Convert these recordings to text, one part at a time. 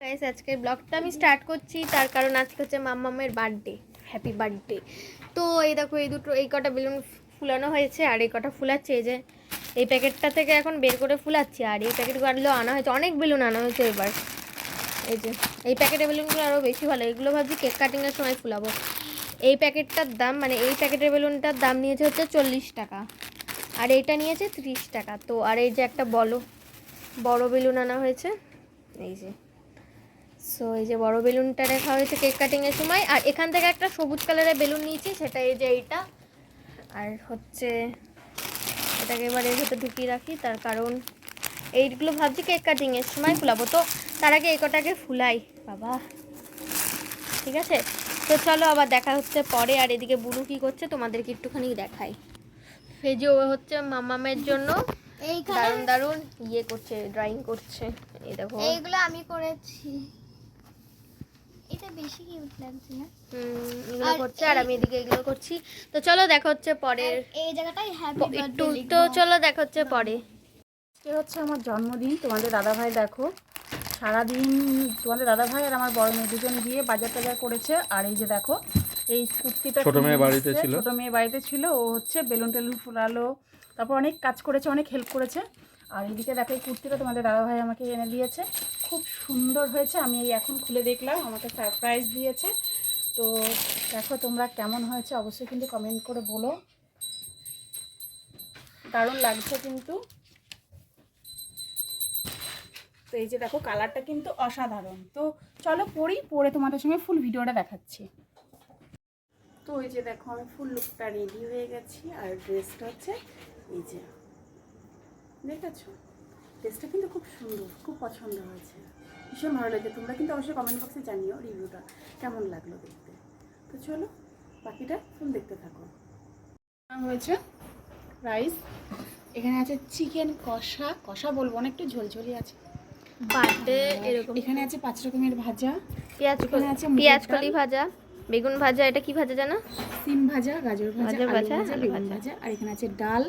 Guys আজকের ব্লগটা আমি স্টার্ট করছি। তার কারণ আজকে হচ্ছে মাম্মামের বার্থডে হ্যাপি বার্থডে তো এই দেখো, এই দুটো, এই কটা বেলুন ফুলানো হয়েছে আর এই কটা ফুলাচ্ছে। এই যে, এই প্যাকেটটা থেকে এখন বের করে ফুলাচ্ছি। আর এই প্যাকেটগুলো আনা হয়েছে, অনেক বেলুন আনা হয়েছে এবার। এই যে, এই প্যাকেটের বেলুনগুলো আরও বেশি ভালো। এগুলো ভাবছি কেক কাটিংয়ের সময় ফুলাবো। এই প্যাকেটটার দাম মানে এই প্যাকেটের বেলুনটার দাম নিয়েছে হচ্ছে চল্লিশ টাকা। আর এইটা নিয়েছে ত্রিশ টাকা। তো, আর এই যে একটা বলো, বড় বেলুন আনা হয়েছে। এই যে সো এই যে বড় বেলুনটা রাখা হয়েছে কেক কাটিংয়ের সময়। আর এখান থেকে একটা সবুজ কালারের বেলুন নিয়েছি সেটা এই যে এইটা। আর হচ্ছে এটাকে এবার এর ভেতর ঢুকিয়ে রাখি তার কারণ এইগুলো ভাবছি কেক কাটিংয়ের সময় ফুলাবো। তো তার আগে এই কটাকে ফুলাই বাবা। ঠিক আছে? তো চলো আবার দেখা হচ্ছে পরে আর এদিকে বুড়ু কী করছে তোমাদেরকে একটুখানি দেখাই। এই যে ও হচ্ছে মামামের জন্য দারুণ দারুণ ইয়ে করছে ড্রয়িং করছে। এই দেখো। এইগুলো আমি করেছি। এটা বেশি কিউট লাগছে না? হুম, এগুলো করছে আর আমি এদিকে এগুলো করছি। তো চলো দেখা হচ্ছে পরের এই জায়গাটাই হ্যাপি একটু তো চলো দেখা হচ্ছে পরে। আজকে হচ্ছে আমার জন্মদিন তোমাদের দাদাভাই দেখো। সারাদিন তোমাদের দাদাভাই আর আমার বড় মেয়ে দুজন গিয়ে বাজার টাজার করেছে। আর এই যে দেখো এই কুর্তিটা ছোট মেয়ে বাড়িতে ছিল। ছোট মেয়ে বাড়িতে ছিল। ও হচ্ছে বেলুন টেলুন ফুলালো তারপর অনেক কাজ করেছে অনেক হেল্প করেছে। আর এইদিকে দেখো এই কুর্তিটা তোমাদের দাদাভাই আমাকে এনে দিয়েছে। খুব সুন্দর হয়েছে। আমি এই এখন খুলে দেখলাম, আমাকে সারপ্রাইজ দিয়েছে। তো দেখো তোমরা কেমন হয়েছে, অবশ্যই কিন্তু কমেন্ট করে বলো। দারুণ লাগছে কিন্তু। তো এই যে দেখো কালারটা কিন্তু অসাধারণ। তো চলো পড়ি পরে তোমাদের সঙ্গে ফুল ভিডিওটা দেখাচ্ছি। তো ওই যে দেখো, আমি ফুল লুকটা রেডি হয়ে গেছি। আর ড্রেসটা হচ্ছে এই যে। দেখেছ? টেস্টটা কিন্তু খুব সুন্দর খুব পছন্দ হয়েছে। ভীষণ ভালো লাগছে। তোমরা কিন্তু অবশ্যই কমেন্ট বক্সে জানিও রিভিউটা কেমন লাগল দেখতে। তো চলো বাকিটা তুমি দেখতে থাকো। হয়েছে রাইস। এখানে আছে চিকেন কষা। কষা বলব না একটু ঝোলঝোলি আছে। বার্থডে এরকম এখানে আছে পাঁচ রকমের ভাজা। পেঁয়াজ এখানে আছে পেঁয়াজ। কলি ভাজা। বেগুন ভাজা এটা কি ভাজা জানো? সিম ভাজা গাজর ভাজা ভাজা, ভাজা বেগুন ভাজা। আর এখানে আছে ডাল।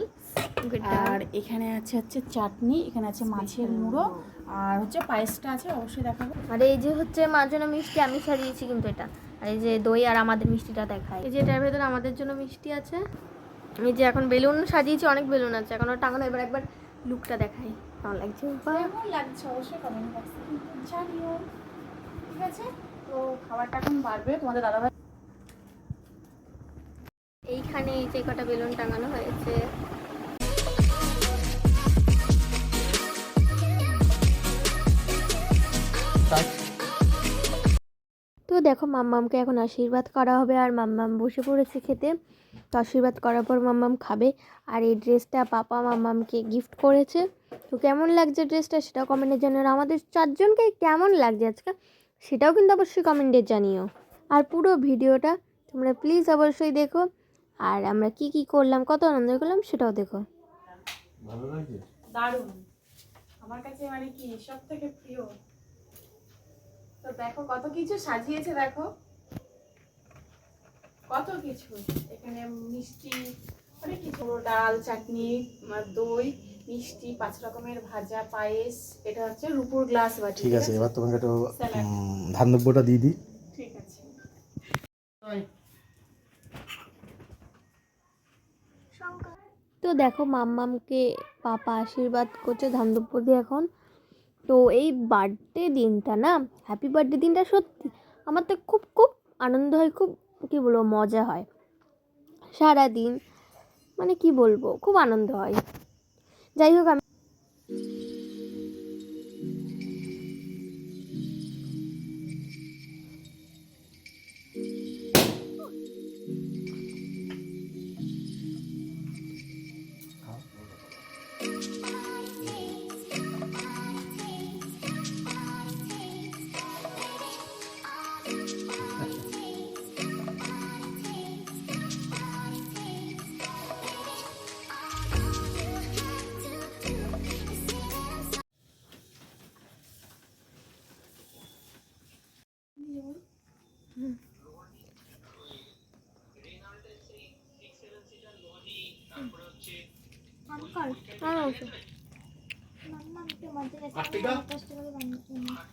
আর এখানে আছে হচ্ছে চাটনি এখানে আছে মাছের মুড়ো আর হচ্ছে পায়েসটা আছে অবশ্যই দেখাবো। আর এই যে হচ্ছে জন্য মিষ্টি আমি সাজিয়েছি কিন্তু এটা। আর এই যে দই আর আমাদের মিষ্টিটা দেখায়। এই যে এটার ভেতরে আমাদের জন্য মিষ্টি আছে। এই যে এখন বেলুন সাজিয়েছি অনেক বেলুন আছে। এখন টাঙানো এবার একবার লুকটা দেখাই কেমন লাগছে? কেমন লাগছে? অবশ্যই কমেন্ট বক্সে জানিও। ঠিক আছে? তো খাবারটা এখন বাড়বে তোমাদের দাদাভাই এইখানে এই যে কটা বেলুন টাঙানো হয়েছে। তো দেখো মাম্মামকে এখন আশীর্বাদ করা হবে আর মাম্মাম বসে পড়েছে খেতে। তো আশীর্বাদ করার পর মাম্মাম খাবে। আর এই ড্রেসটা পাপা মাম্মামকে গিফট করেছে। তো কেমন লাগছে ড্রেসটা সেটা কমেন্টে জানিও। আর আমাদের চারজনকে কেমন লাগছে আজকে? সেটাও কিন্তু অবশ্যই কমেন্টে জানিও। আর পুরো ভিডিওটা তোমরা প্লিজ অবশ্যই দেখো। আর আমরা কি কি করলাম কত আনন্দ করলাম সেটাও দেখো। ভালো লাগছে? দারুণ। আমার কাছে মানে কি সব থেকে প্রিয়? তো দেখো কত কিছু সাজিয়েছে দেখো। কত কিছু। এখানে মিষ্টি অনেক কিছু। ডাল চাটনি দই মিষ্টি পাঁচ রকমের ভাজা পায়েস এটা হচ্ছে রূপুর গ্লাস বাটি ঠিক আছে এবার তোমাকে একটু। ধান দ্রব্যটা দিয়ে দিই। ঠিক আছে। তো দেখো মাম্মামকে পাপা আশীর্বাদ করছে ধানদুপুর দিয়ে এখন। তো এই বার্থডে দিনটা না হ্যাপি বার্থডে দিনটা সত্যি আমার তো খুব খুব আনন্দ হয় খুব কী বলব মজা হয়। সারা দিন মানে কি বলব খুব আনন্দ হয়। যাই হোক আমি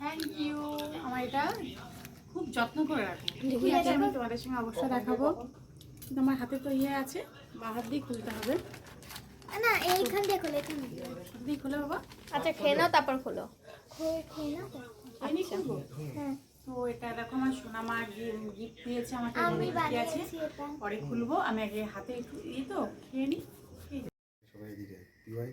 থ্যাংক ইউ আমার এটা খুব যত্ন করে রাখব। দেখি আছে আমি তোমাদের সঙ্গে অবশ্যই দেখাবো। কিন্তু আমার হাতে তো ইয়ে আছে বা হাত দিয়ে খুলতে হবে। না এইখান দিয়ে খোলে এখান দিয়ে খুলে। বাবা। আচ্ছা খেয়ে নাও তারপর খোলো। খোলে খেয়ে না আমি খুলবো? হ্যাঁ। তো এটা দেখো আমার সোনামা গিফট দিয়েছে আমাকে পরে খুলবো আমি আগে হাতে একটু ইয়ে তো খেয়ে নিই সবাই দিকে কি ভাই?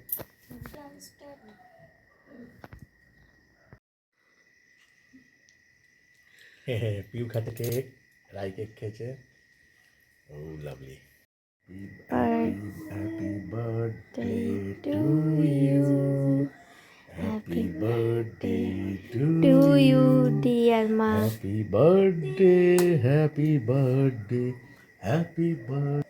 পিউ খাতে কেক রাই কেক খেয়েছে। ও lovely happy birthday to you happy birthday to to you dear মা happy birthday happy birthday happy birthday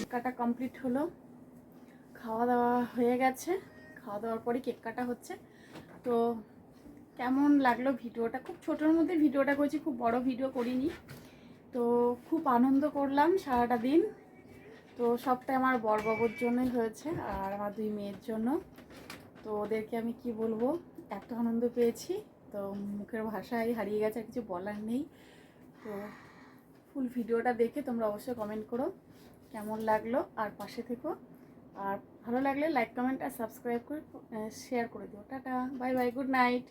cake কাটা কমপ্লিট হলো। খাওয়া দাওয়া হয়ে গেছে। খাওয়া দাওয়ার পরে কেক কাটা হচ্ছে। তো কেমন লাগল ভিডিওটা? খুব ছোটোর মধ্যে ভিডিওটা করেছি, খুব বড় ভিডিও করিনি। তো খুব আনন্দ করলাম সারাটা দিন। তো সবটাই আমার বরবাবুর জন্যই হয়েছে আর আমার দুই মেয়ের জন্য। তো ওদেরকে আমি কি বলব? এত আনন্দ পেয়েছি। তো মুখের ভাষায় হারিয়ে গেছে, আর কিছু বলার নেই। তো ফুল ভিডিওটা দেখে তোমরা অবশ্যই কমেন্ট করো। কেমন লাগল? আর পাশে থেকো। আর ভালো লাগলে লাইক কমেন্ট আর সাবস্ক্রাইব করে শেয়ার করে দিও। Tata bye bye good night